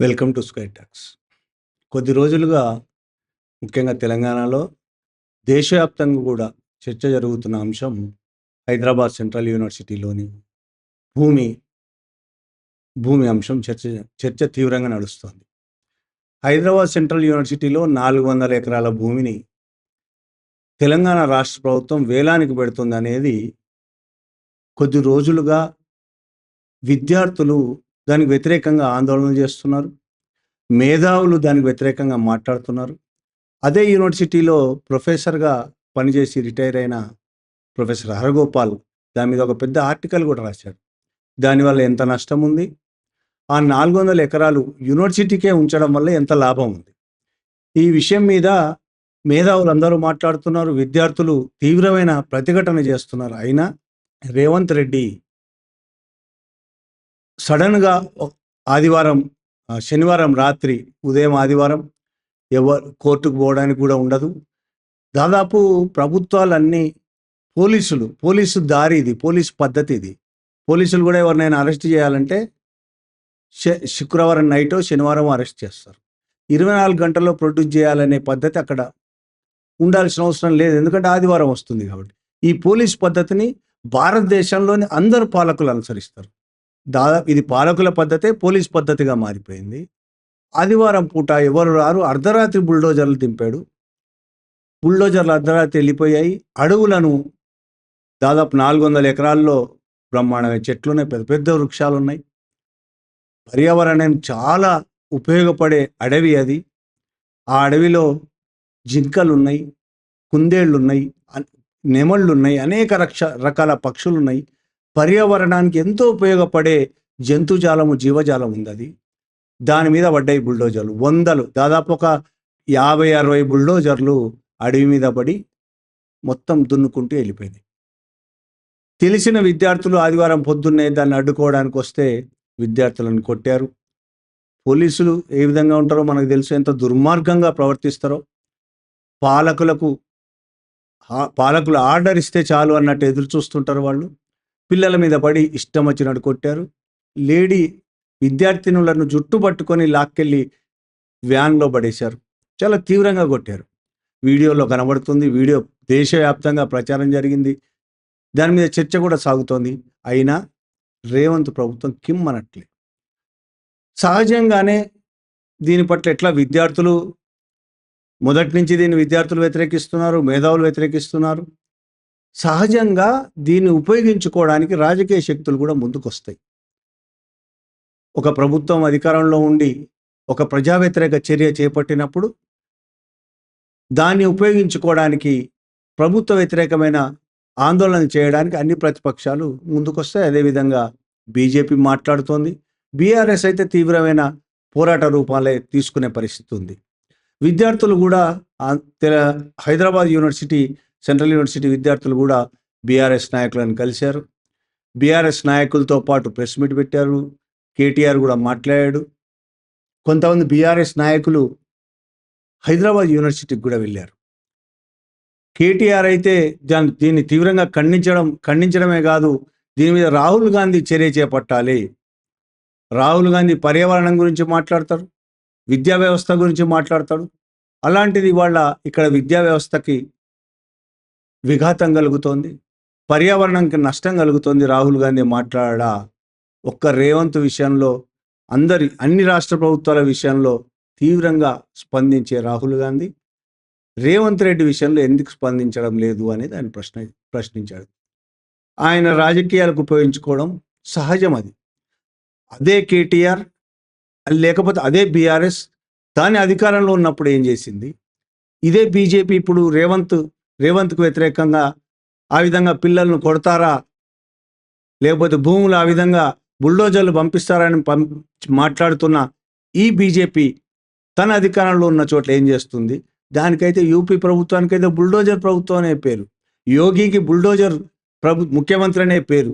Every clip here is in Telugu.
Welcome to sky talks. కొద్ది రోజులుగా ముఖ్యంగా తెలంగాణలో దేశవ్యాప్తంగా కూడా చర్చ జరుగుతున్న అంశం హైదరాబాద్ సెంట్రల్ యూనివర్సిటీలోని భూమి భూమి అంశం చర్చ చర్చ తీవ్రంగా నడుస్తోంది. హైదరాబాద్ సెంట్రల్ యూనివర్సిటీలో నాలుగు వందల ఎకరాల భూమిని తెలంగాణ రాష్ట్ర ప్రభుత్వం వేలానికి పెడుతుంది అనేది కొద్ది రోజులుగా విద్యార్థులు దానికి వ్యతిరేకంగా ఆందోళన చేస్తున్నారు. మేధావులు దానికి వ్యతిరేకంగా మాట్లాడుతున్నారు. అదే యూనివర్సిటీలో ప్రొఫెసర్గా పనిచేసి రిటైర్ అయిన ప్రొఫెసర్ హరగోపాల్ దాని మీద ఒక పెద్ద ఆర్టికల్ కూడా రాశాడు. దానివల్ల ఎంత నష్టం ఉంది? ఆ నాలుగు వందల ఎకరాలు యూనివర్సిటీకే ఉంచడం వల్ల ఎంత లాభం ఉంది? ఈ విషయం మీద మేధావులు అందరూ మాట్లాడుతున్నారు. విద్యార్థులు తీవ్రమైన ప్రతిఘటన చేస్తున్నారు. అయినా రేవంత్ రెడ్డి సడన్గా ఆదివారం శనివారం రాత్రి ఉదయం ఆదివారం ఎవరు కోర్టుకు పోవడానికి కూడా ఉండదు. దాదాపు ప్రభుత్వాలన్నీ పోలీసులు పోలీసు దారి ఇది పోలీసు పద్ధతి ఇది. పోలీసులు కూడా ఎవరినైనా అరెస్ట్ చేయాలంటే శ- శుక్రవారం నైటో శనివారం అరెస్ట్ చేస్తారు. ఇరవై నాలుగు గంటల్లో ప్రొడ్యూస్ చేయాలనే పద్ధతి అక్కడ ఉండాల్సిన అవసరం లేదు. ఎందుకంటే ఆదివారం వస్తుంది కాబట్టి. ఈ పోలీస్ పద్ధతిని భారతదేశంలోని అందరు పాలకులు అనుసరిస్తారు. దాదాపు ఇది పాలకుల పద్ధతే పోలీస్ పద్ధతిగా మారిపోయింది. ఆదివారం పూట ఎవరు రారు? అర్ధరాత్రి బుల్డోజర్లు దింపాడు. బుల్డోజర్లు అర్ధరాత్రి వెళ్ళిపోయాయి. అడవులను దాదాపు నాలుగు వందల ఎకరాల్లో బ్రహ్మాండమైన చెట్లు ఉన్నాయి పెద్ద పెద్ద వృక్షాలు ఉన్నాయి పర్యావరణం చాలా ఉపయోగపడే అడవి అది. ఆ అడవిలో జింకలు ఉన్నాయి కుందేళ్ళు ఉన్నాయి నెమళ్ళు ఉన్నాయి అనేక రక్ష రకాల పక్షులు ఉన్నాయి పర్యావరణానికి ఎంతో ఉపయోగపడే జంతుజాలము జీవజాలం ఉంది అది దాని మీద పడ్డాయి బుల్డోజర్లు. వందలు దాదాపు ఒక యాభై అరవై బుల్డోజర్లు అడవి మీద పడి మొత్తం దున్నుకుంటూ వెళ్ళిపోయినాయి. తెలిసిన విద్యార్థులు ఆదివారం పొద్దున్నే దాన్ని అడ్డుకోవడానికి వస్తే విద్యార్థులను కొట్టారు. పోలీసులు ఏ విధంగా ఉంటారో మనకు తెలుసు. ఎంత దుర్మార్గంగా ప్రవర్తిస్తారో. పాలకులకు పాలకులు ఆర్డర్ ఇస్తే చాలు అన్నట్టు ఎదురు చూస్తుంటారు వాళ్ళు. పిల్లల మీద పడి ఇష్టం వచ్చినట్టు కొట్టారు. లేడీ విద్యార్థినులను జుట్టు పట్టుకొని లాక్కెళ్ళి వ్యాన్లో పడేశారు. చాలా తీవ్రంగా కొట్టారు. వీడియోలో కనబడుతుంది వీడియో దేశవ్యాప్తంగా ప్రచారం జరిగింది. దాని మీద చర్చ కూడా సాగుతోంది. అయినా రేవంత్ ప్రభుత్వం కిమ్మనట్లే. సహజంగానే దీని పట్ల ఎట్లా విద్యార్థులు మొదటి నుంచి దీన్ని విద్యార్థులు వ్యతిరేకిస్తున్నారు మేధావులు వ్యతిరేకిస్తున్నారు? సహజంగా దీన్ని ఉపయోగించుకోవడానికి రాజకీయ శక్తులు కూడా ముందుకొస్తాయి. ఒక ప్రభుత్వం అధికారంలో ఉండి ఒక ప్రజా వ్యతిరేక చర్య చేపట్టినప్పుడు దాన్ని ఉపయోగించుకోవడానికి ప్రభుత్వ వ్యతిరేకమైన ఆందోళన చేయడానికి అన్ని ప్రతిపక్షాలు ముందుకొస్తాయి. అదేవిధంగా బీజేపీ మాట్లాడుతోంది. బీఆర్ఎస్ అయితే తీవ్రమైన పోరాట రూపాలే తీసుకునే పరిస్థితి ఉంది. విద్యార్థులు కూడా హైదరాబాద్ యూనివర్సిటీ సెంట్రల్ యూనివర్సిటీ విద్యార్థులు కూడా బీఆర్ఎస్ నాయకులను కలిశారు. బీఆర్ఎస్ నాయకులతో పాటు ప్రెస్ మీట్ పెట్టారు. కేటీఆర్ కూడా మాట్లాడాడు. కొంతమంది బీఆర్ఎస్ నాయకులు హైదరాబాద్ యూనివర్సిటీకి కూడా వెళ్ళారు. కేటీఆర్ అయితే దాన్ని దీన్ని తీవ్రంగా ఖండించడం ఖండించడమే కాదు దీని మీద రాహుల్ గాంధీ చర్య చేపట్టాలి. రాహుల్ గాంధీ పర్యావరణం గురించి మాట్లాడతారు విద్యా వ్యవస్థ గురించి మాట్లాడతాడు అలాంటిది వాళ్ళ ఇక్కడ విద్యా వ్యవస్థకి విఘాతం కలుగుతోంది. పర్యావరణంకి నష్టం కలుగుతోంది. రాహుల్ గాంధీ మాట్లాడా ఒక్క రేవంత్ విషయంలో అందరి అన్ని రాష్ట్ర ప్రభుత్వాల విషయంలో తీవ్రంగా స్పందించే రాహుల్ గాంధీ రేవంత్ రెడ్డి విషయంలో ఎందుకు స్పందించడం లేదు అనేది ఆయన ప్రశ్న ప్రశ్నించాడు. ఆయన రాజకీయాలకు ఉపయోగించుకోవడం సహజం అది. అదే కేటీఆర్ లేకపోతే అదే బీఆర్ఎస్ దాని అధికారంలో ఉన్నప్పుడు ఏం చేసింది? ఇదే బీజేపీ ఇప్పుడు రేవంత్ రేవంత్కు వ్యతిరేకంగా ఆ విధంగా పిల్లలను కొడతారా? లేకపోతే భూములు ఆ విధంగా బుల్డోజర్లు పంపిస్తారని పం మాట్లాడుతున్న ఈ బీజేపీ తన అధికారంలో ఉన్న చోట్ల ఏం చేస్తుంది? దానికైతే యూపీ ప్రభుత్వానికైతే బుల్డోజర్ ప్రభుత్వం అనే పేరు. యోగికి బుల్డోజర్ ప్రభు ముఖ్యమంత్రి అనే పేరు.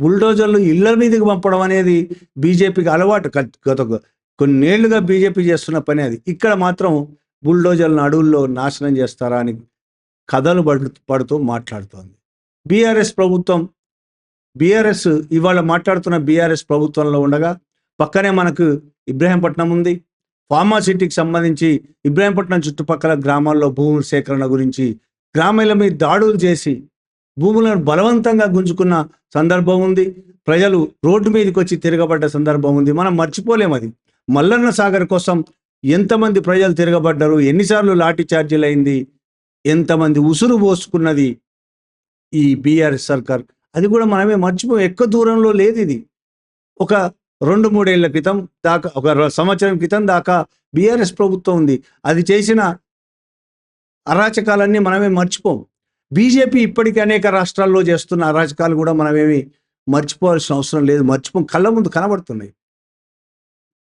బుల్డోజర్లు ఇళ్ళ మీదకి పంపడం అనేది బీజేపీకి అలవాటు. గత గత కొన్నేళ్ళుగా బీజేపీ చేస్తున్న పని అది. ఇక్కడ మాత్రం బుల్డోజర్లను అడవుల్లో నాశనం చేస్తారా అని కథలు పడు పడుతూ మాట్లాడుతోంది. బీఆర్ఎస్ ప్రభుత్వం బీఆర్ఎస్ ఇవాళ మాట్లాడుతున్న బీఆర్ఎస్ ప్రభుత్వంలో ఉండగా పక్కనే మనకు ఇబ్రాహీంపట్నం ఉంది. ఫార్మాసిటీకి సంబంధించి ఇబ్రాహీంపట్నం చుట్టుపక్కల గ్రామాల్లో భూముల సేకరణ గురించి గ్రామాల మీద దాడులు చేసి భూములను బలవంతంగా గుంజుకున్న సందర్భం ఉంది. ప్రజలు రోడ్డు మీదకి వచ్చి తిరగబడ్డ సందర్భం ఉంది. మనం మర్చిపోలేం అది. మల్లన్న సాగర్ కోసం ఎంతమంది ప్రజలు తిరగబడ్డారు? ఎన్నిసార్లు లాఠీ చార్జీలు అయింది ఎంతమంది ఉసురు పోసుకున్నది ఈ బీఆర్ఎస్ సర్కార్? అది కూడా మనమే మర్చిపో ఎక్కువ దూరంలో లేదు ఇది. ఒక రెండు మూడేళ్ళ క్రితం దాకా ఒక సంవత్సరం క్రితం దాకా బీఆర్ఎస్ ప్రభుత్వం ఉంది. అది చేసిన అరాచకాలన్నీ మనమే మర్చిపోం బీజేపీ ఇప్పటికీ అనేక రాష్ట్రాల్లో చేస్తున్న అరాచకాలు కూడా మనమేమి మర్చిపోవాల్సిన అవసరం లేదు. మర్చిపో కళ్ళ ముందు కనబడుతున్నాయి.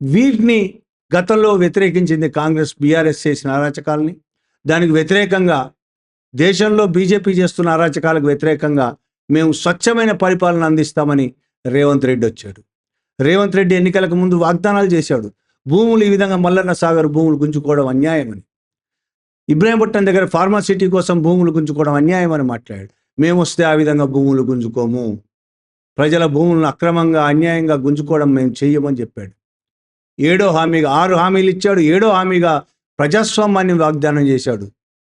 వీటిని గతంలో వ్యతిరేకించింది కాంగ్రెస్ బీఆర్ఎస్ చేసిన అరాచకాలని దానికి వ్యతిరేకంగా దేశంలో బీజేపీ చేస్తున్న అరాచకాలకు వ్యతిరేకంగా మేము స్వచ్ఛమైన పరిపాలన అందిస్తామని రేవంత్ రెడ్డి వచ్చాడు. రేవంత్ రెడ్డి ఎన్నికలకు ముందు వాగ్దానాలు చేశాడు. భూములు ఈ విధంగా మల్లన్న సాగర్ భూములు గుంజుకోవడం అన్యాయమని. ఇబ్రాహీంపట్నం దగ్గర ఫార్మాసిటీ కోసం భూములు గుంజుకోవడం అన్యాయమని మాట్లాడాడు. మేము వస్తే ఆ విధంగా భూములు గుంజుకోము. ప్రజల భూములను అక్రమంగా అన్యాయంగా గుంజుకోవడం మేము చెయ్యమని చెప్పాడు. ఏడో హామీగా ఆరు హామీలు ఇచ్చాడు. ఏడో హామీగా ప్రజాస్వామ్యాన్ని వాగ్దానం చేశాడు.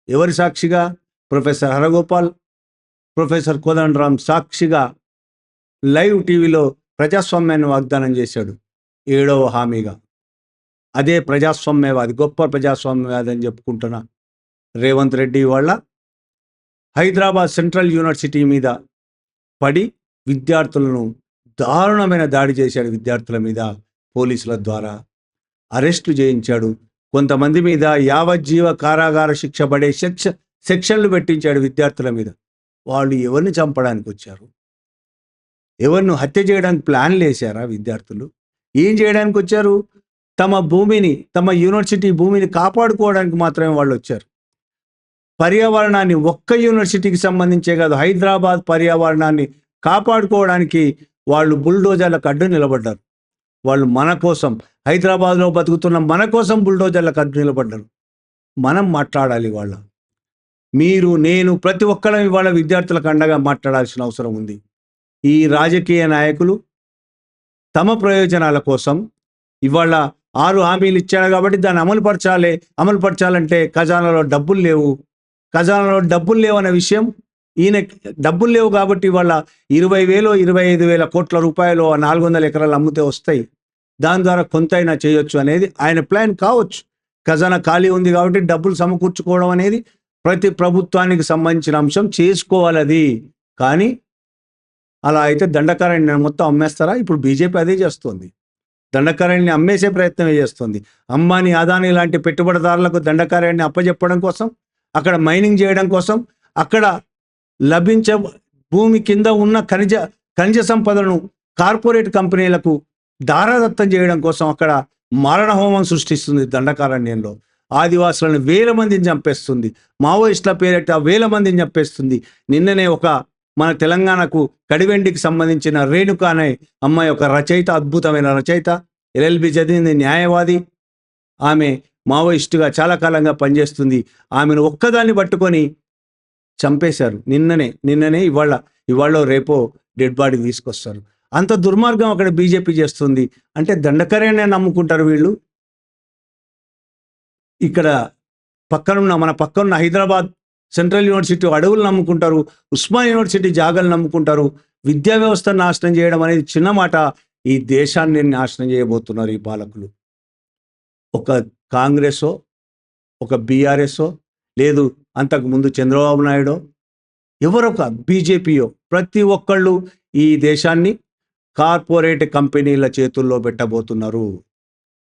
ఎవరి సాక్షిగా? ప్రొఫెసర్ హరగోపాల్ ప్రొఫెసర్ కోదండరామ్ సాక్షిగా లైవ్ టీవీలో ప్రజాస్వామ్యాన్ని వాగ్దానం చేశాడు. ఏడవ హామీగా. అదే ప్రజాస్వామ్యవాది గొప్ప ప్రజాస్వామ్యవాది అని చెప్పుకుంటున్న రేవంత్ రెడ్డి వాళ్ళ హైదరాబాద్ సెంట్రల్ యూనివర్సిటీ మీద పడి విద్యార్థులను దారుణమైన దాడి చేశాడు విద్యార్థుల మీద పోలీసుల ద్వారా. అరెస్టు చేయించాడు కొంతమంది మీద యావజ్జీవ కారాగార శిక్ష పడే శిక్ష సెక్షన్లు పెట్టించాడు విద్యార్థుల మీద. వాళ్ళు ఎవరిని చంపడానికి వచ్చారు? ఎవరిని హత్య చేయడానికి ప్లాన్లు వేశారా విద్యార్థులు? ఏం చేయడానికి వచ్చారు? తమ భూమిని తమ యూనివర్సిటీ భూమిని కాపాడుకోవడానికి మాత్రమే వాళ్ళు వచ్చారు. పర్యావరణాన్ని ఒక్క యూనివర్సిటీకి సంబంధించే కాదు హైదరాబాద్ పర్యావరణాన్ని కాపాడుకోవడానికి వాళ్ళు బుల్డోజర్లకు అడ్డు నిలబడ్డారు. వాళ్ళు మన కోసం హైదరాబాద్లో బతుకుతున్న మన కోసం బుల్డోజర్ల అడ్డు నిలబడ్డారు మనం మాట్లాడాలి వాళ్ళ మీరు నేను ప్రతి ఒక్కరం ఇవాళ విద్యార్థులకు అండగా మాట్లాడాల్సిన అవసరం ఉంది. ఈ రాజకీయ నాయకులు తమ ప్రయోజనాల కోసం ఇవాళ ఆరు హామీలు ఇచ్చారు కాబట్టి దాన్ని అమలు పరచాలి అమలు పరచాలంటే ఖజానాలో డబ్బులు లేవు. ఖజానాలో డబ్బులు లేవు అనే విషయం ఈయన డబ్బులు లేవు కాబట్టి ఇవాళ ఇరవై వేలు ఇరవై ఐదు వేల కోట్ల రూపాయలు నాలుగు వందల ఎకరాలు అమ్మితే వస్తాయి. దాని ద్వారా కొంతైనా చేయొచ్చు అనేది ఆయన ప్లాన్ కావచ్చు. ఖజానా ఖాళీ ఉంది కాబట్టి డబ్బులు సమకూర్చుకోవడం అనేది ప్రతి ప్రభుత్వానికి సంబంధించిన అంశం చేసుకోవాలి అది కానీ అలా అయితే దండకారణ్యం మొత్తం అమ్మేస్తారా? ఇప్పుడు బీజేపీ అదే చేస్తుంది. దండకారణ్యాన్ని అమ్మేసే ప్రయత్నమే చేస్తుంది. అంబానీ అదానీ లాంటి పెట్టుబడిదారులకు దండకార్యాన్ని అప్పజెప్పడం కోసం అక్కడ మైనింగ్ చేయడం కోసం అక్కడ లభించే భూమి కింద ఉన్న ఖనిజ ఖనిజ సంపదను కార్పొరేట్ కంపెనీలకు దారాదత్తం చేయడం కోసం అక్కడ మరణ హోమం సృష్టిస్తుంది దండకారణ్యంలో. ఆదివాసులను వేల మందిని చంపేస్తుంది. మావోయిస్టుల పేరిట వేల మందిని చంపేస్తుంది. నిన్ననే ఒక మన తెలంగాణకు కడివెండికి సంబంధించిన రేణుక అనే అమ్మాయి ఒక రచయిత అద్భుతమైన రచయిత ఎల్ఎల్బి చదివింది న్యాయవాది. ఆమె మావోయిస్టుగా చాలా కాలంగా పనిచేస్తుంది. ఆమెను ఒక్కదాన్ని పట్టుకొని చంపేశారు. నిన్ననే నిన్ననే ఇవాళ ఇవాళ రేపో డెడ్ బాడీ తీసుకొస్తారు. అంత దుర్మార్గం అక్కడ బీజేపీ చేస్తుంది. అంటే దండకరేనే నమ్ముకుంటారు వీళ్ళు. ఇక్కడ పక్కనున్న మన పక్కనున్న హైదరాబాద్ సెంట్రల్ యూనివర్సిటీ అడవులు నమ్ముకుంటారు. ఉస్మాన్ యూనివర్సిటీ జాగాలు నమ్ముకుంటారు. విద్యా వ్యవస్థను నాశనం చేయడం అనేది చిన్న మాట. ఈ దేశాన్ని నాశనం చేయబోతున్నారు ఈ పాలకులు. ఒక కాంగ్రెసో ఒక బీఆర్ఎస్ఓ లేదు అంతకుముందు చంద్రబాబు నాయుడు ఎవరొక బీజేపీయో ప్రతి ఒక్కళ్ళు ఈ దేశాన్ని కార్పొరేట్ కంపెనీల చేతుల్లో పెట్టబోతున్నారు.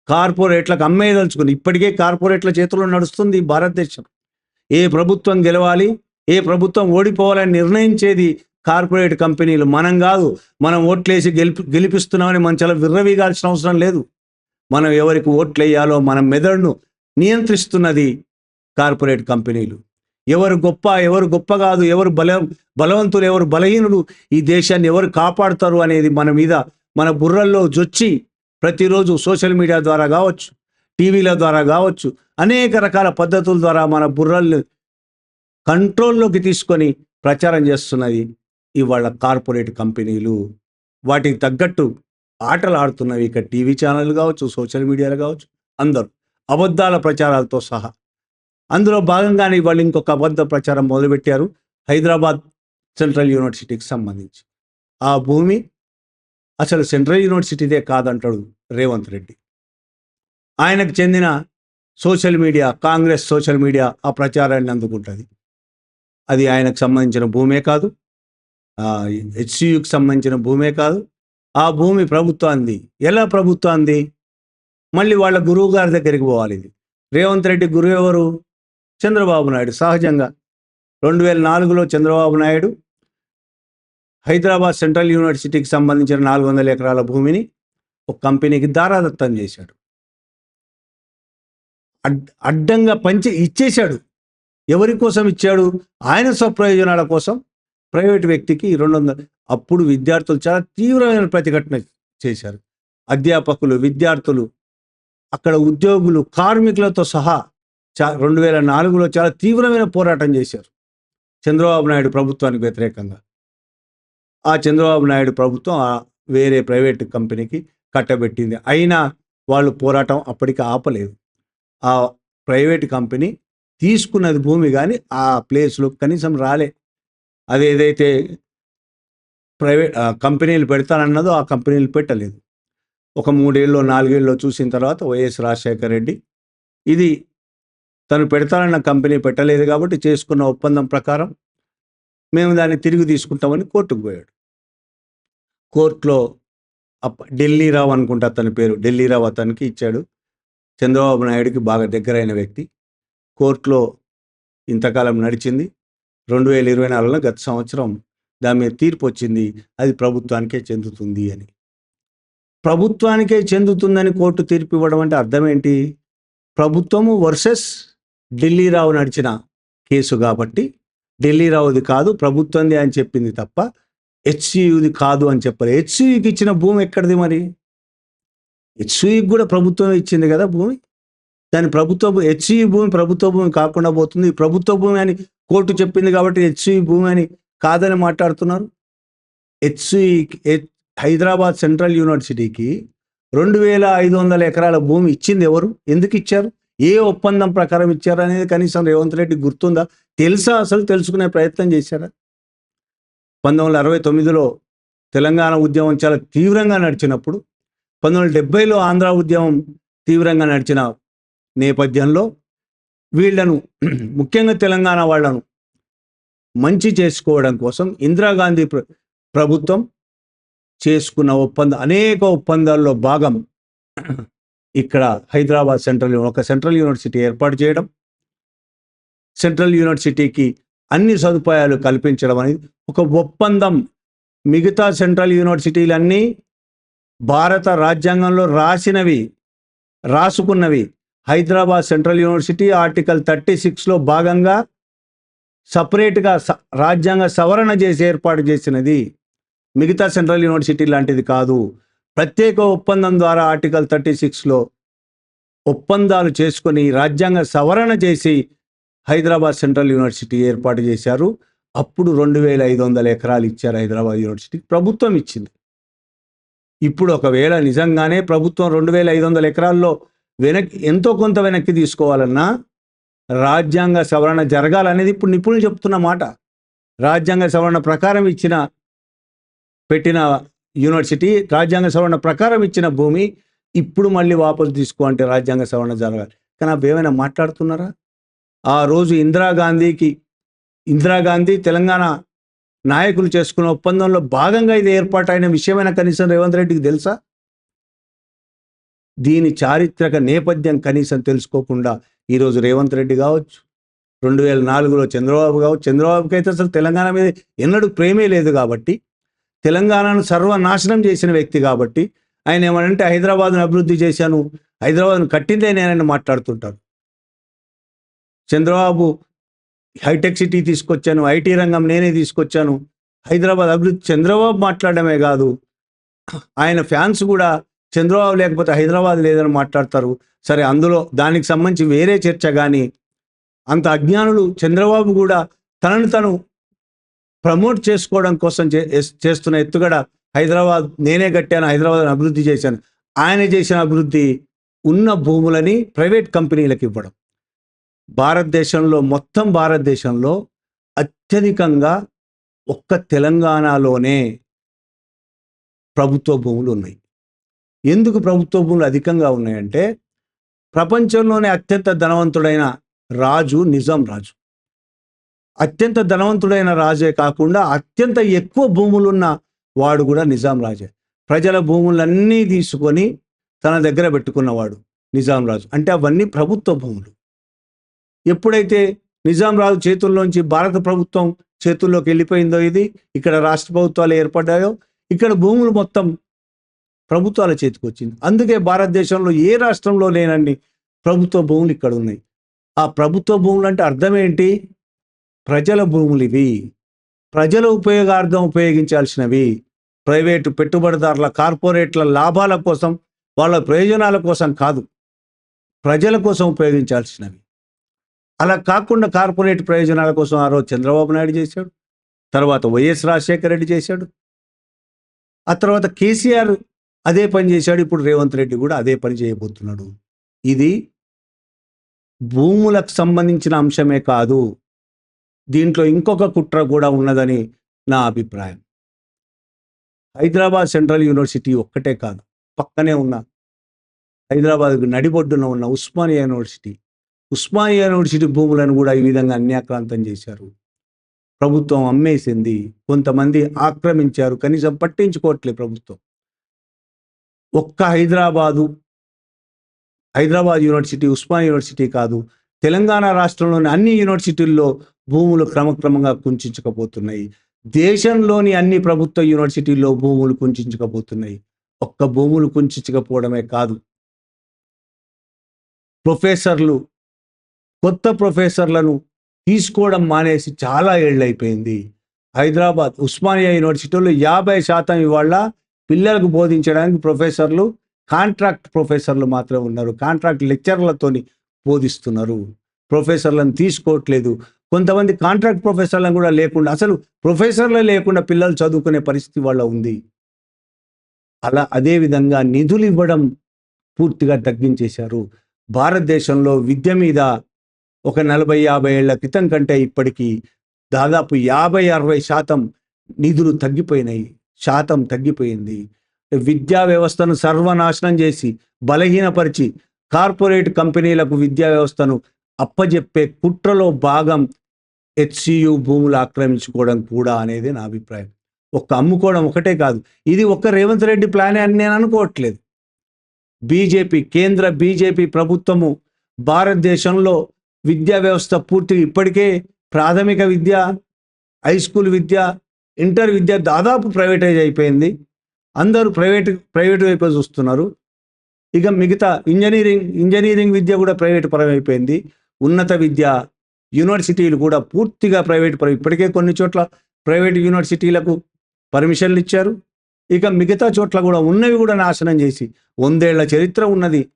కార్పొరేట్లకు అమ్మేయదలుచుకుని ఇప్పటికే కార్పొరేట్ల చేతుల్లో నడుస్తుంది భారతదేశం. ఏ ప్రభుత్వం గెలవాలి ఏ ప్రభుత్వం ఓడిపోవాలని నిర్ణయించేది కార్పొరేట్ కంపెనీలు. మనం కాదు మనం ఓట్లేసి గెలిపి గెలిపిస్తున్నామని మన చాలా విర్రవీగాల్సిన అవసరం లేదు. మనం ఎవరికి ఓట్లు వేయాలో మన మెదడును నియంత్రిస్తున్నది కార్పొరేట్ కంపెనీలు. ఎవరు గొప్ప ఎవరు గొప్ప కాదు ఎవరు బల బలవంతులు ఎవరు బలహీనుడు ఈ దేశాన్ని ఎవరు కాపాడుతారు అనేది మన మీద మన బుర్రల్లో జొచ్చి ప్రతిరోజు సోషల్ మీడియా ద్వారా కావచ్చు టీవీల ద్వారా కావచ్చు అనేక రకాల పద్ధతుల ద్వారా మన బుర్రల్ని కంట్రోల్లోకి తీసుకొని ప్రచారం చేస్తున్నది ఇవాళ కార్పొరేట్ కంపెనీలు. వాటికి తగ్గట్టు ఆటలు ఆడుతున్నవి ఇక టీవీ ఛానల్ కావచ్చు సోషల్ మీడియాలు కావచ్చు అందరూ అబద్ధాల ప్రచారాలతో సహా. అందులో భాగంగానే వాళ్ళు ఇంకొక అబద్ధ ప్రచారం మొదలుపెట్టారు హైదరాబాద్ సెంట్రల్ యూనివర్సిటీకి సంబంధించి. ఆ భూమి అసలు సెంట్రల్ యూనివర్సిటీదే కాదంటాడు రేవంత్ రెడ్డి. ఆయనకు చెందిన social media Congress social media ఆ ప్రచారాన్ని అందుకుంటుంది. అది ఆయనకు సంబంధించిన భూమే కాదు హెచ్సియుకి సంబంధించిన భూమే కాదు. ఆ భూమి ప్రభుత్వాన్ని ఎలా ప్రభుత్వాన్ని మళ్ళీ వాళ్ళ గురువు గారి దగ్గరికి పోవాలి ఇది. రేవంత్ రెడ్డి గురువు ఎవరు? చంద్రబాబు నాయుడు. సహజంగా రెండు వేల నాలుగులో చంద్రబాబు నాయుడు హైదరాబాద్ సెంట్రల్ యూనివర్సిటీకి సంబంధించిన నాలుగు వందల ఎకరాల భూమిని ఒక కంపెనీకి దారాదత్తం చేశాడు. అడ్ అడ్డంగా పంచి ఇచ్చేశాడు. ఎవరి కోసం ఇచ్చాడు? ఆయన స్వప్రయోజనాల కోసం ప్రైవేట్ వ్యక్తికి రెండు వందల అప్పుడు విద్యార్థులు చాలా తీవ్రమైన ప్రతిఘటన చేశారు. అధ్యాపకులు విద్యార్థులు అక్కడ ఉద్యోగులు కార్మికులతో సహా చా రెండు వేల నాలుగులో చాలా తీవ్రమైన పోరాటం చేశారు. చంద్రబాబు నాయుడు ప్రభుత్వానికి వ్యతిరేకంగా. ఆ చంద్రబాబు నాయుడు ప్రభుత్వం ఆ వేరే ప్రైవేట్ కంపెనీకి కట్టబెట్టింది. అయినా వాళ్ళు పోరాటం అప్పటికి ఆపలేదు. ఆ ప్రైవేట్ కంపెనీ తీసుకున్నది భూమి కానీ ఆ ప్లేస్లో కనీసం రాలే. అది ఏదైతే ప్రైవేట్ కంపెనీలు పెడతానన్నదో ఆ కంపెనీలు పెట్టలేదు. ఒక మూడేళ్ళు నాలుగేళ్ళు చూసిన తర్వాత వైఎస్ రాజశేఖర రెడ్డి ఇది తను పెడతానన్న కంపెనీ పెట్టలేదు కాబట్టి చేసుకున్న ఒప్పందం ప్రకారం మేము దాన్ని తిరిగి తీసుకుంటామని కోర్టుకు పోయాడు. కోర్టులో అప్ప ఢిల్లీరావు అనుకుంటా అతని పేరు. ఢిల్లీరావు అతనికి ఇచ్చాడు. చంద్రబాబు నాయుడికి బాగా దగ్గరైన వ్యక్తి. కోర్టులో ఇంతకాలం నడిచింది. రెండు వేల ఇరవై నాలుగులో గత సంవత్సరం దాని మీద తీర్పు వచ్చింది. అది ప్రభుత్వానికే చెందుతుంది అని. ప్రభుత్వానికే చెందుతుందని కోర్టు తీర్పు ఇవ్వడం అంటే అర్థం ఏంటి? ప్రభుత్వము వర్సెస్ ఢిల్లీరావు నడిచిన కేసు కాబట్టి ఢిల్లీరావుది కాదు ప్రభుత్వంది అని చెప్పింది తప్ప హెచ్సియుది కాదు అని చెప్పారు హెచ్సియుకి ఇచ్చిన భూమి ఎక్కడిది మరి? హెచ్సియుకి కూడా ప్రభుత్వం ఇచ్చింది కదా భూమి? దాని ప్రభుత్వ హెచ్సియు భూమి ప్రభుత్వ భూమి కాకుండా పోతుంది. ప్రభుత్వ భూమి అని కోర్టు చెప్పింది కాబట్టి హెచ్సియు భూమి అని కాదని మాట్లాడుతున్నారు. హెచ్సిఈ హైదరాబాద్ సెంట్రల్ యూనివర్సిటీకి రెండు వేల ఐదు వందల ఎకరాల భూమి ఇచ్చింది ఎవరు? ఎందుకు ఇచ్చారు? ఏ ఒప్పందం ప్రకారం ఇచ్చారు అనేది కనీసం రేవంత్ రెడ్డి గుర్తుందా? తెలుసా అసలు? తెలుసుకునే ప్రయత్నం చేశారా? పంతొమ్మిది వందల అరవై తొమ్మిదిలో తెలంగాణ ఉద్యమం చాలా తీవ్రంగా నడిచినప్పుడు పంతొమ్మిది వందల డెబ్బైలో ఆంధ్ర ఉద్యమం తీవ్రంగా నడిచిన నేపథ్యంలో వీళ్ళను ముఖ్యంగా తెలంగాణ వాళ్ళను మంచి చేసుకోవడం కోసం ఇందిరాగాంధీ ప్ర- ప్రభుత్వం చేసుకున్న ఒప్పందం అనేక ఒప్పందాల్లో భాగం ఇక్కడ హైదరాబాద్ సెంట్రల్ ఒక సెంట్రల్ యూనివర్సిటీ ఏర్పాటు చేయడం సెంట్రల్ యూనివర్సిటీకి అన్ని సదుపాయాలు కల్పించడం అనేది ఒక ఒప్పందం. మిగతా సెంట్రల్ యూనివర్సిటీలన్నీ భారత రాజ్యాంగంలో రాసినవి రాసుకున్నవి. Hyderabad central university article thirty సిక్స్లో భాగంగా సపరేట్గా స- రాజ్యాంగ సవరణ చేసి ఏర్పాటు చేసినది. మిగతా సెంట్రల్ యూనివర్సిటీ లాంటిది కాదు. ప్రత్యేక ఒప్పందం ద్వారా ఆర్టికల్ థర్టీ సిక్స్లో ఒప్పందాలు చేసుకొని రాజ్యాంగ సవరణ చేసి హైదరాబాద్ సెంట్రల్ యూనివర్సిటీ ఏర్పాటు చేశారు. అప్పుడు రెండు వేల ఐదు వందల ఎకరాలు ఇచ్చారు హైదరాబాద్ యూనివర్సిటీకి ప్రభుత్వం ఇచ్చింది. ఇప్పుడు ఒకవేళ నిజంగానే ప్రభుత్వం రెండు వేల ఐదు వందల ఎకరాల్లో వెనక్కి ఎంతో కొంత వెనక్కి తీసుకోవాలన్నా రాజ్యాంగ సవరణ జరగాలనేది ఇప్పుడు నిపుణులు చెప్తున్న మాట. రాజ్యాంగ సవరణ ప్రకారం ఇచ్చిన పెట్టిన యూనివర్సిటీ రాజ్యాంగ సవరణ ప్రకారం ఇచ్చిన భూమి ఇప్పుడు మళ్ళీ వాపసు తీసుకో అంటే రాజ్యాంగ సవరణ జరగాలి. కానీ అవి ఏమైనా మాట్లాడుతున్నారా? ఆ రోజు ఇందిరాగాంధీకి ఇందిరాగాంధీ తెలంగాణ నాయకులు చేసుకున్న ఒప్పందంలో భాగంగా ఇది ఏర్పాటైన విషయమైన కనీసం రేవంత్ రెడ్డికి తెలుసా? దీని చారిత్రక నేపథ్యం కనీసం తెలుసుకోకుండా ఈరోజు రేవంత్ రెడ్డి కావచ్చు రెండు వేల నాలుగులో చంద్రబాబు కావచ్చు చంద్రబాబుకి అయితే అసలు తెలంగాణ మీద ఎన్నడూ ప్రేమే లేదు కాబట్టి తెలంగాణను సర్వనాశనం చేసిన వ్యక్తి కాబట్టి ఆయన ఏమనంటే హైదరాబాద్ను అభివృద్ధి చేశాను. హైదరాబాద్ను కట్టిందే నేనని మాట్లాడుతుంటారు. చంద్రబాబు హైటెక్ సిటీ తీసుకొచ్చాను ఐటీ రంగం నేనే తీసుకొచ్చాను. హైదరాబాద్ అభివృద్ధి చంద్రబాబు మాట్లాడమే కాదు. ఆయన ఫ్యాన్స్ కూడా చంద్రబాబు లేకపోతే హైదరాబాద్ లేదని మాట్లాడతారు. సరే అందులో దానికి సంబంధించి వేరే చర్చ కానీ అంత అజ్ఞానులు చంద్రబాబు కూడా తనను తను ప్రమోట్ చేసుకోవడం కోసం చే- చేస్తున్న ఎత్తుగడ హైదరాబాద్ నేనే కట్టాను హైదరాబాద్ అభివృద్ధి చేశాను. ఆయన చేసిన అభివృద్ధి ఉన్న భూములని ప్రైవేట్ కంపెనీలకు ఇవ్వడం. భారతదేశంలో మొత్తం భారతదేశంలో అత్యధికంగా ఒక్క తెలంగాణలోనే ప్రభుత్వ భూములు ఉన్నాయి. ఎందుకు ప్రభుత్వ భూములు అధికంగా ఉన్నాయంటే ప్రపంచంలోనే అత్యంత ధనవంతుడైన రాజు నిజాం రాజు. అత్యంత ధనవంతుడైన రాజే కాకుండా అత్యంత ఎక్కువ భూములున్న వాడు కూడా నిజాం రాజే. ప్రజల భూములన్నీ తీసుకొని తన దగ్గర పెట్టుకున్నవాడు నిజాం రాజు. అంటే అవన్నీ ప్రభుత్వ భూములు. ఎప్పుడైతే నిజాం రాజు చేతుల్లోంచి భారత ప్రభుత్వం చేతుల్లోకి వెళ్ళిపోయిందో ఇది ఇక్కడ రాష్ట్ర ప్రభుత్వాలు ఏర్పడ్డాయో ఇక్కడ భూములు మొత్తం ప్రభుత్వాల చేతికి వచ్చింది. అందుకే భారతదేశంలో ఏ రాష్ట్రంలో లేనన్ని ప్రభుత్వ భూములు ఇక్కడ ఉన్నాయి ఆ ప్రభుత్వ భూములు అంటే అర్థం ఏంటి? ప్రజల భూములు ఇవి. ప్రజల ఉపయోగార్థం ఉపయోగించాల్సినవి. ప్రైవేటు పెట్టుబడిదారుల కార్పొరేట్ల లాభాల కోసం వాళ్ళ ప్రయోజనాల కోసం కాదు. ప్రజల కోసం ఉపయోగించాల్సినవి. అలా కాకుండా కార్పొరేట్ ప్రయోజనాల కోసం ఆ రోజు చంద్రబాబు నాయుడు చేశాడు. తర్వాత వైఎస్ రాజశేఖర రెడ్డి చేశాడు. ఆ తర్వాత కేసీఆర్ అదే పని చేశాడు. ఇప్పుడు రేవంత్ రెడ్డి కూడా అదే పని చేయబోతున్నాడు. ఇది భూములకు సంబంధించిన అంశమే కాదు. దీంట్లో ఇంకొక కుట్ర కూడా ఉన్నదని నా అభిప్రాయం. హైదరాబాద్ సెంట్రల్ యూనివర్సిటీ ఒక్కటే కాదు పక్కనే ఉన్న హైదరాబాద్కు నడిబొడ్డున ఉన్న ఉస్మానియా యూనివర్సిటీ. ఉస్మానియా యూనివర్సిటీ భూములను కూడా ఈ విధంగా అన్యాక్రాంతం చేశారు. ప్రభుత్వం అమ్మేసింది కొంతమంది ఆక్రమించారు కనీసం పట్టించుకోవట్లే ప్రభుత్వం. ఒక్క హైదరాబాదు హైదరాబాద్ యూనివర్సిటీ ఉస్మాన్ యూనివర్సిటీ కాదు తెలంగాణ రాష్ట్రంలోని అన్ని యూనివర్సిటీల్లో భూములు క్రమక్రమంగా కుంచుకపోతున్నాయి దేశంలోని అన్ని ప్రభుత్వ యూనివర్సిటీల్లో భూములు కుంచుకపోతున్నాయి ఒక్క భూములు కుంచుకపోవడమే కాదు. ప్రొఫెసర్లు కొత్త ప్రొఫెసర్లను తీసుకోవడం మానేసి చాలా ఏళ్ళైపోయింది. హైదరాబాద్ ఉస్మానియా యూనివర్సిటీలో యాభై శాతం ఇవాళ పిల్లలకు బోధించడానికి ప్రొఫెసర్లు కాంట్రాక్ట్ ప్రొఫెసర్లు మాత్రమే ఉన్నారు. కాంట్రాక్ట్ లెక్చర్లతోని బోధిస్తున్నారు. ప్రొఫెసర్లను తీసుకోవట్లేదు. కొంతమంది కాంట్రాక్ట్ ప్రొఫెసర్లను కూడా లేకుండా అసలు ప్రొఫెసర్లు లేకుండా పిల్లలు చదువుకునే పరిస్థితి వాళ్ళ ఉంది. అలా అదే విధంగా నిధులు ఇవ్వడం పూర్తిగా తగ్గించేశారు. భారతదేశంలో విద్య మీద ఒక నలభై యాభై ఏళ్ళ క్రితం కంటే ఇప్పటికీ దాదాపు యాభై అరవై శాతం నిధులు తగ్గిపోయినాయి. శాతం తగ్గిపోయింది. విద్యా వ్యవస్థను సర్వనాశనం చేసి బలహీనపరిచి కార్పొరేట్ కంపెనీలకు విద్యా వ్యవస్థను అప్పజెప్పే కుట్రలో భాగం హెచ్సియు భూములు ఆక్రమించుకోవడం కూడా అనేది నా అభిప్రాయం. ఒక్క అమ్ముకోవడం ఒకటే కాదు. ఇది ఒక్క రేవంత్ రెడ్డి ప్లానే అని నేను అనుకోవట్లేదు. బీజేపీ కేంద్ర బీజేపీ ప్రభుత్వము భారతదేశంలో విద్యా వ్యవస్థ పూర్తిగా ఇప్పటికే ప్రాథమిక విద్య హై స్కూల్ విద్య ఇంటర్ విద్య దాదాపు ప్రైవేటైజ్ అయిపోయింది. అందరూ ప్రైవేట్ ప్రైవేట్ వైపు చూస్తున్నారు. ఇక మిగతా ఇంజనీరింగ్ ఇంజనీరింగ్ విద్య కూడా ప్రైవేట్ పరం అయిపోయింది ఉన్నత విద్య యూనివర్సిటీలు కూడా పూర్తిగా ప్రైవేట్ ఇప్పటికే కొన్ని చోట్ల ప్రైవేట్ యూనివర్సిటీలకు పర్మిషన్లు ఇచ్చారు. ఇక మిగతా చోట్ల కూడా ఉన్నవి కూడా నాశనం చేసి వందేళ్ళ చరిత్ర ఉన్నది.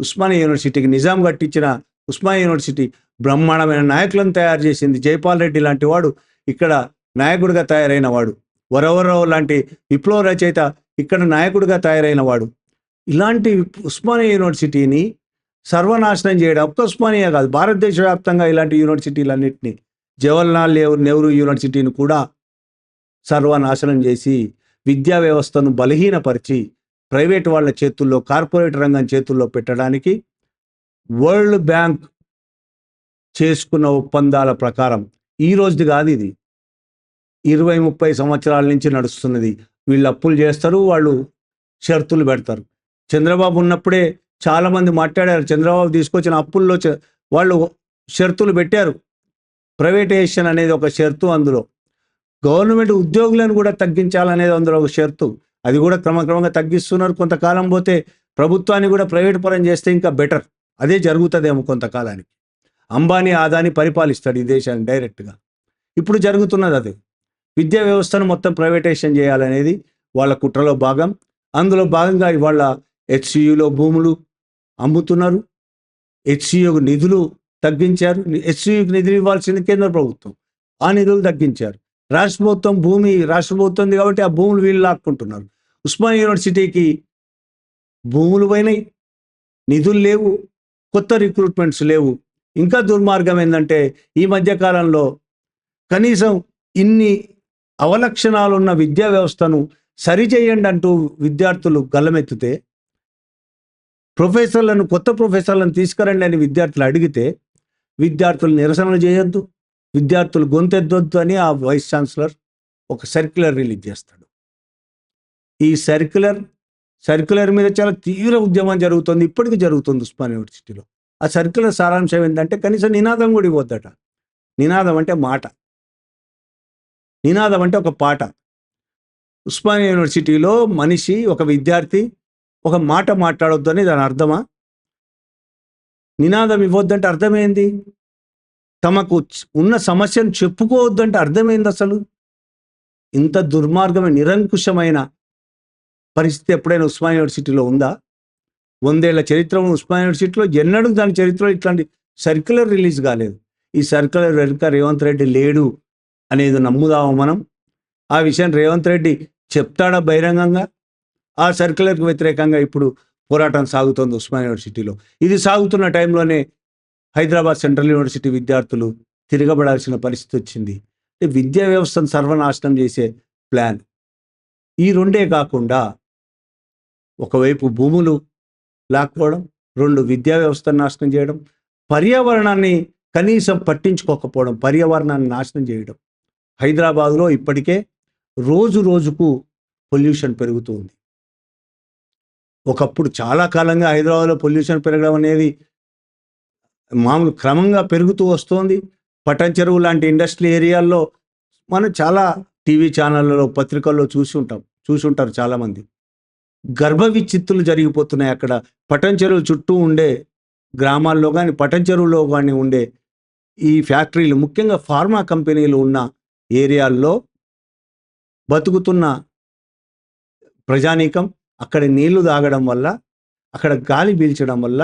ఉస్మానియా యూనివర్సిటీకి నిజాం కట్టించిన ఉస్మానియా యూనివర్సిటీ బ్రహ్మాండమైన నాయకులను తయారు చేసింది. జైపాల్ రెడ్డి లాంటి వాడు ఇక్కడ నాయకుడిగా తయారైన వాడు. వరవరరావు లాంటి విప్లవ రచయిత ఇక్కడ నాయకుడిగా తయారైన వాడు. ఇలాంటి ఉస్మానియా యూనివర్సిటీని సర్వనాశనం చేయడం. ఒక్క ఉస్మానియా కాదు భారతదేశ వ్యాప్తంగా ఇలాంటి యూనివర్సిటీలన్నింటినీ జవహర్లాల్ నెహ్రూ నెహ్రూ యూనివర్సిటీని కూడా సర్వనాశనం చేసి విద్యా వ్యవస్థను బలహీనపరిచి ప్రైవేట్ వాళ్ళ చేతుల్లో కార్పొరేట్ రంగం చేతుల్లో పెట్టడానికి వరల్డ్ బ్యాంక్ చేసుకున్న ఒప్పందాల ప్రకారం ఈ రోజుది కాదు ఇది. ఇరవై ముప్పై సంవత్సరాల నుంచి నడుస్తున్నది. వీళ్ళు అప్పులు చేస్తారు వాళ్ళు షరతులు పెడతారు. చంద్రబాబు ఉన్నప్పుడే చాలామంది మాట్లాడారు చంద్రబాబు తీసుకొచ్చిన అప్పుల్లో వాళ్ళు షరతులు పెట్టారు. ప్రైవేటైజేషన్ అనేది ఒక షరతు అందులో. గవర్నమెంట్ ఉద్యోగులను కూడా తగ్గించాలనేది అందులో ఒక షరతు. అది కూడా క్రమక్రమంగా తగ్గిస్తున్నారు. కొంతకాలం పోతే ప్రభుత్వాన్ని కూడా ప్రైవేట్ పరం చేస్తే ఇంకా బెటర్. అదే జరుగుతుందేమో కొంతకాలానికి. అంబానీ ఆదాని పరిపాలిస్తాడు ఈ దేశాన్ని డైరెక్ట్గా. ఇప్పుడు జరుగుతున్నది అది. విద్యా వ్యవస్థను మొత్తం ప్రైవేటైజేషన్ చేయాలనేది వాళ్ళ కుట్రలో భాగం. అందులో భాగంగా ఇవాళ హెచ్సియులో భూములు అమ్ముతున్నారు. హెచ్సియోకి నిధులు తగ్గించారు. హెచ్సియుకి నిధులు ఇవ్వాల్సింది కేంద్ర ప్రభుత్వం. ఆ నిధులు తగ్గించారు. రాష్ట్ర ప్రభుత్వం భూమి రాష్ట్ర ప్రభుత్వం ఉంది కాబట్టి ఆ భూములు వీళ్ళు లాక్కుంటున్నారు. ఉస్మాన్ యూనివర్సిటీకి భూములు పోయినాయి. నిధులు లేవు. కొత్త రిక్రూట్మెంట్స్ లేవు. ఇంకా దుర్మార్గం ఏంటంటే ఈ మధ్యకాలంలో కనీసం ఇన్ని అవలక్షణాలున్న విద్యా వ్యవస్థను సరిచేయండి అంటూ విద్యార్థులు గల్లమెత్తితే ప్రొఫెసర్లను కొత్త ప్రొఫెసర్లను తీసుకురండి అని విద్యార్థులు అడిగితే విద్యార్థులు నిరసనలు చేయొద్దు విద్యార్థులు గొంతెద్దొద్దు అని ఆ వైస్ ఛాన్సలర్ ఒక సర్క్యులర్ రిలీజ్ చేస్తాడు. ఈ సర్క్యులర్ సర్క్యులర్ మీద చాలా తీవ్ర ఉద్యమం జరుగుతుంది ఇప్పటికీ జరుగుతుంది ఉస్మాన్ యూనివర్సిటీలో. ఆ సర్క్యులర్ సారాంశం ఏంటంటే కనీసం నినాదం కూడా ఇవ్వద్దట. నినాదం అంటే మాట. నినాదం అంటే ఒక పాట. ఉస్మానియా యూనివర్సిటీలో మనిషి ఒక విద్యార్థి ఒక మాట మాట్లాడొద్దని దాని అర్థమా? నినాదం ఇవ్వద్దంటే అర్థమైంది? తమకు ఉన్న సమస్యను చెప్పుకోవద్దంటే అర్థమైంది అసలు? ఇంత దుర్మార్గమైన నిరంకుశమైన పరిస్థితి ఎప్పుడైనా ఉస్మాన్ యూనివర్సిటీలో ఉందా? వందేళ్ళ చరిత్ర ఉన్న ఉస్మానియా యూనివర్సిటీలో ఎన్నడూ దాని చరిత్రలో ఇట్లాంటి సర్క్యులర్ రిలీజ్ కాలేదు. ఈ సర్క్యులర్ వెనుక రేవంత్ రెడ్డి లేడు అనేది నమ్ముదాము మనం? ఆ విషయం రేవంత్ రెడ్డి చెప్తాడా బహిరంగంగా? ఆ సర్క్యులర్కి వ్యతిరేకంగా ఇప్పుడు పోరాటం సాగుతోంది ఉస్మాన్ యూనివర్సిటీలో. ఇది సాగుతున్న టైంలోనే హైదరాబాద్ సెంట్రల్ యూనివర్సిటీ విద్యార్థులు తిరగబడాల్సిన పరిస్థితి వచ్చింది. అంటే విద్యా వ్యవస్థను సర్వనాశనం చేసే ప్లాన్. ఈ రెండే కాకుండా ఒకవైపు భూములు లాక్కోవడం రెండు విద్యా వ్యవస్థను నాశనం చేయడం పర్యావరణాన్ని కనీసం పట్టించుకోకపోవడం పర్యావరణాన్ని నాశనం చేయడం. హైదరాబాద్లో ఇప్పటికే రోజు రోజుకు పొల్యూషన్ పెరుగుతూ ఉంది ఒకప్పుడు చాలా కాలంగా హైదరాబాద్లో పొల్యూషన్ పెరగడం అనేది మామూలు క్రమంగా పెరుగుతూ వస్తోంది. పటన్ చెరువు లాంటి ఇండస్ట్రీ ఏరియాల్లో మనం చాలా టీవీ ఛానళ్ళలో పత్రికల్లో చూసి ఉంటాం చూసి ఉంటారు చాలామంది. గర్భ విచ్చిత్తులు జరిగిపోతున్నాయి అక్కడ. పటన్ చెరువు చుట్టూ ఉండే గ్రామాల్లో కానీ పటన్ చెరువులో కానీ ఉండే ఈ ఫ్యాక్టరీలు ముఖ్యంగా ఫార్మా కంపెనీలు ఉన్న ఏరియాల్లో బతుకుతున్న ప్రజానీకం అక్కడ నీళ్ళు తాగడం వల్ల అక్కడ గాలి పీల్చడం వల్ల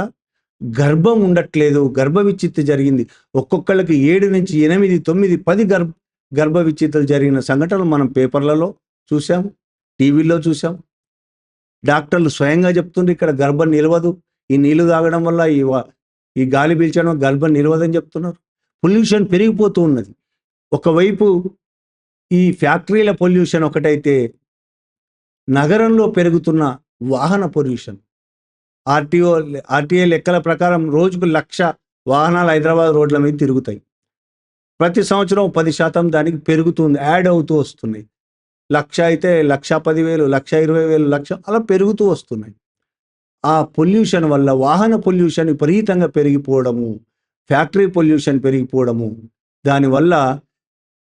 గర్భం ఉండట్లేదు గర్భ విచ్చిత్తి జరిగింది. ఒక్కొక్కళ్ళకి ఏడు నుంచి ఎనిమిది తొమ్మిది పది గర్భ గర్భవిచ్చిత్తులు జరిగిన సంఘటనలు మనం పేపర్లలో చూసాం టీవీలో చూసాం డాక్టర్లు స్వయంగా చెప్తుండ్రు ఇక్కడ గర్భం నిలవదు ఈ నీళ్ళు తాగడం వల్ల ఈ ఈ గాలి పీల్చడం వల్ల గర్భం నిలవదని చెప్తున్నారు. పొల్యూషన్ పెరిగిపోతూ ఉన్నది. ఒకవైపు ఈ ఫ్యాక్టరీల పొల్యూషన్ ఒకటైతే నగరంలో పెరుగుతున్న వాహన పొల్యూషన్. ఆర్టీఓ ఆర్టీఏ లెక్కల ప్రకారం రోజుకు లక్ష వాహనాలు హైదరాబాద్ రోడ్ల మీద తిరుగుతాయి. ప్రతి సంవత్సరం పది శాతం దానికి పెరుగుతుంది యాడ్ అవుతూ వస్తున్నాయి. లక్ష అయితే లక్ష పదివేలు లక్ష ఇరవై వేలు లక్ష అలా పెరుగుతూ వస్తున్నాయి. ఆ పొల్యూషన్ వల్ల వాహన పొల్యూషన్ విపరీతంగా పెరిగిపోవడము ఫ్యాక్టరీ పొల్యూషన్ పెరిగిపోవడము దానివల్ల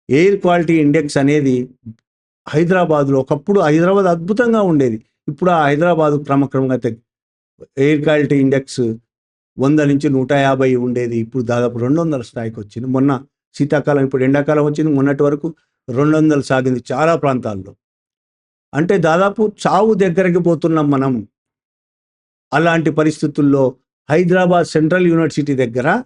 ఎయిర్ క్వాలిటీ ఇండెక్స్ అనేది హైదరాబాద్లో ఒకప్పుడు హైదరాబాద్ అద్భుతంగా ఉండేది. ఇప్పుడు ఆ హైదరాబాద్ క్రమక్రమంగా తగ్గి ఎయిర్ క్వాలిటీ ఇండెక్స్ వంద నుంచి నూట యాభై ఉండేది. ఇప్పుడు దాదాపు రెండు వందల స్థాయికి వచ్చింది. మొన్న శీతాకాలం ఇప్పుడు ఎండాకాలం వచ్చింది. మొన్నటి వరకు రెండు వందలు సాగింది చాలా ప్రాంతాల్లో. అంటే దాదాపు చావు దగ్గరికి పోతున్నాం మనం. అలాంటి పరిస్థితుల్లో హైదరాబాద్ సెంట్రల్ యూనివర్సిటీ దగ్గర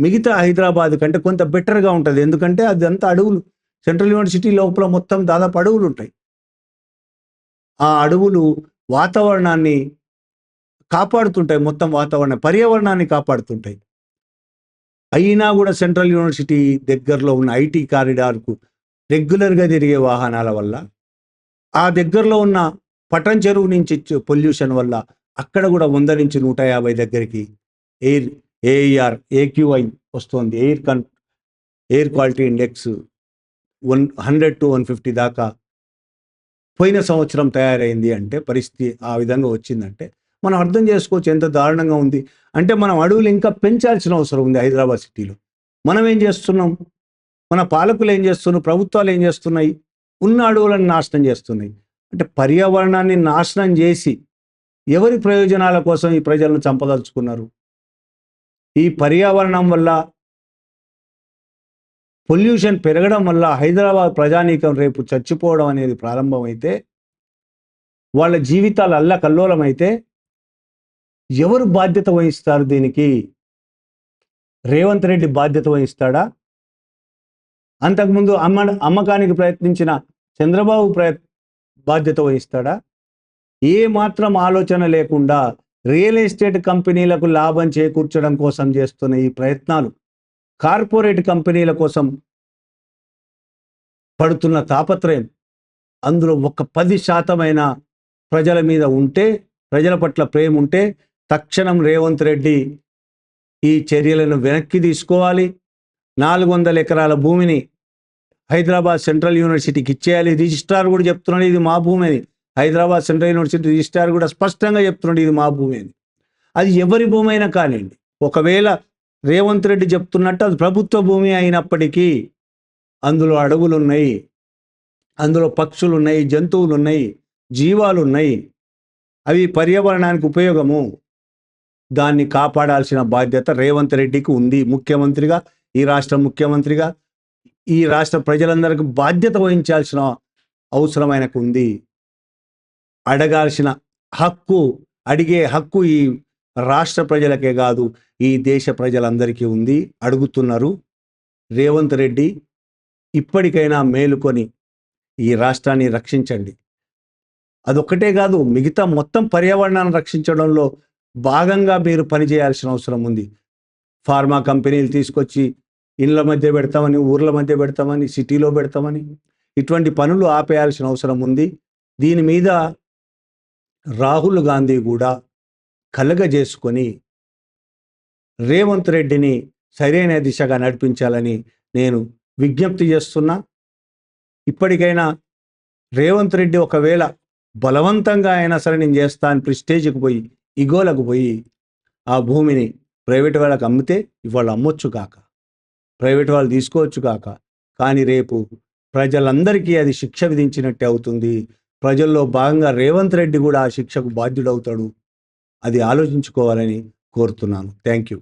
మిగతా హైదరాబాద్ కంటే కొంత బెటర్గా ఉంటుంది. ఎందుకంటే అదంతా అడవులు. సెంట్రల్ యూనివర్సిటీ లోపల మొత్తం దాదాపు అడవులు ఉంటాయి. ఆ అడవులు వాతావరణాన్ని కాపాడుతుంటాయి. మొత్తం వాతావరణం పర్యావరణాన్ని కాపాడుతుంటాయి. అయినా కూడా సెంట్రల్ యూనివర్సిటీ దగ్గరలో ఉన్న ఐటీ కారిడార్కు రెగ్యులర్గా తిరిగే వాహనాల వల్ల ఆ దగ్గరలో ఉన్న పటం చెరువు నుంచి పొల్యూషన్ వల్ల అక్కడ కూడా వంద నుంచి నూట యాభై దగ్గరికి ఎయిర్ ఏఈఆర్ ఏక్యూఐ వస్తుంది. ఎయిర్ కన్ air quality index one hundred to one fifty దాకా పోయిన సంవత్సరం తయారైంది అంటే పరిస్థితి ఆ విధంగా వచ్చిందంటే మనం అర్థం చేసుకోవచ్చు ఎంత దారుణంగా ఉంది. అంటే మనం అడవులు ఇంకా పెంచాల్సిన అవసరం ఉంది హైదరాబాద్ సిటీలో. మనం ఏం చేస్తున్నాం? మన పాలకులు ఏం చేస్తున్నారు? ప్రభుత్వాలు ఏం చేస్తున్నాయి? ఉన్న అడవులను నాశనం చేస్తున్నాయి. అంటే పర్యావరణాన్ని నాశనం చేసి ఎవరి ప్రయోజనాల కోసం ఈ ప్రజలను చంపదలుచుకున్నారు? ఈ పర్యావరణం వల్ల పొల్యూషన్ పెరగడం వల్ల హైదరాబాద్ ప్రజానీకం రేపు చచ్చిపోవడం అనేది ప్రారంభమైతే వాళ్ళ జీవితాలు అల్లకల్లోలమైతే ఎవరు బాధ్యత వహిస్తారు దీనికి? రేవంత్ రెడ్డి బాధ్యత వహిస్తాడా? అంతకుముందు అమ్మ అమ్మకానికి ప్రయత్నించిన చంద్రబాబు ప్రయత్ బాధ్యత వహిస్తాడా? ఏ మాత్రం ఆలోచన లేకుండా రియల్ ఎస్టేట్ కంపెనీలకు లాభం చేకూర్చడం కోసం చేస్తున్న ఈ ప్రయత్నాలు కార్పొరేట్ కంపెనీల కోసం పడుతున్న తాపత్రయం. అందులో ఒక పది శాతమైన ప్రజల మీద ఉంటే ప్రజల పట్ల ప్రేమ ఉంటే తక్షణం రేవంత్ రెడ్డి ఈ చర్యలను వెనక్కి తీసుకోవాలి. నాలుగు వందల ఎకరాల భూమిని హైదరాబాద్ సెంట్రల్ యూనివర్సిటీకి ఇచ్చేయాలి. రిజిస్ట్రార్ కూడా చెప్తున్నాడు ఇది మా భూమి అని హైదరాబాద్ సెంట్రల్ యూనివర్సిటీ రిజిస్ట్రార్ కూడా స్పష్టంగా చెప్తున్నాడు ఇది మా భూమి అని అది ఎవరి భూమి అయినా కానివ్వండి. ఒకవేళ రేవంత్ రెడ్డి చెప్తున్నట్టు అది ప్రభుత్వ భూమి అయినప్పటికీ అందులో అడవులు ఉన్నాయి అందులో పక్షులు ఉన్నాయి జంతువులు ఉన్నాయి జీవాలు ఉన్నాయి అవి పర్యావరణానికి ఉపయోగము. దాన్ని కాపాడాల్సిన బాధ్యత రేవంత్ రెడ్డికి ఉంది. ముఖ్యమంత్రిగా ఈ రాష్ట్ర ముఖ్యమంత్రిగా ఈ రాష్ట్ర ప్రజలందరికీ బాధ్యత వహించాల్సిన అవసరం ఆయనకు ఉంది అడగాల్సిన హక్కు అడిగే హక్కు ఈ రాష్ట్ర ప్రజలకే కాదు ఈ దేశ ప్రజలందరికీ ఉంది అడుగుతున్నారు రేవంత్ రెడ్డి. ఇప్పటికైనా మేలుకొని ఈ రాష్ట్రాన్ని రక్షించండి. అదొక్కటే కాదు మిగతా మొత్తం పర్యావరణాన్ని రక్షించడంలో భాగంగా మీరు పనిచేయాల్సిన అవసరం ఉంది. ఫార్మా కంపెనీలు తీసుకొచ్చి ఇండ్ల మధ్య పెడతామని ఊర్ల మధ్య పెడతామని సిటీలో పెడతామని ఇటువంటి పనులు ఆపేయాల్సిన అవసరం ఉంది. దీని మీద రాహుల్ గాంధీ కూడా కలగజేసుకొని రేవంత్ రెడ్డిని సరైన దిశగా నడిపించాలని నేను విజ్ఞప్తి చేస్తున్నా. ఇప్పటికైనా రేవంత్ రెడ్డి ఒకవేళ బలవంతంగా అయినా సరే నేను చేస్తా అని ప్రిస్టేజ్కి పోయి ఇగోలకు పోయి ఆ భూమిని ప్రైవేట్ వాళ్ళకి అమ్మితే ఇవాళ అమ్మొచ్చు కాక ప్రైవేట్ వాళ్ళు తీసుకోవచ్చు కాక. కానీ రేపు ప్రజలందరికీ అది శిక్ష విధించినట్టే అవుతుంది. ప్రజల్లో భాగంగా రేవంత్ రెడ్డి కూడా ఆ శిక్షకు బాధ్యుడవుతాడు. అది ఆలోచించుకోవాలని కోరుతున్నాను. Thank you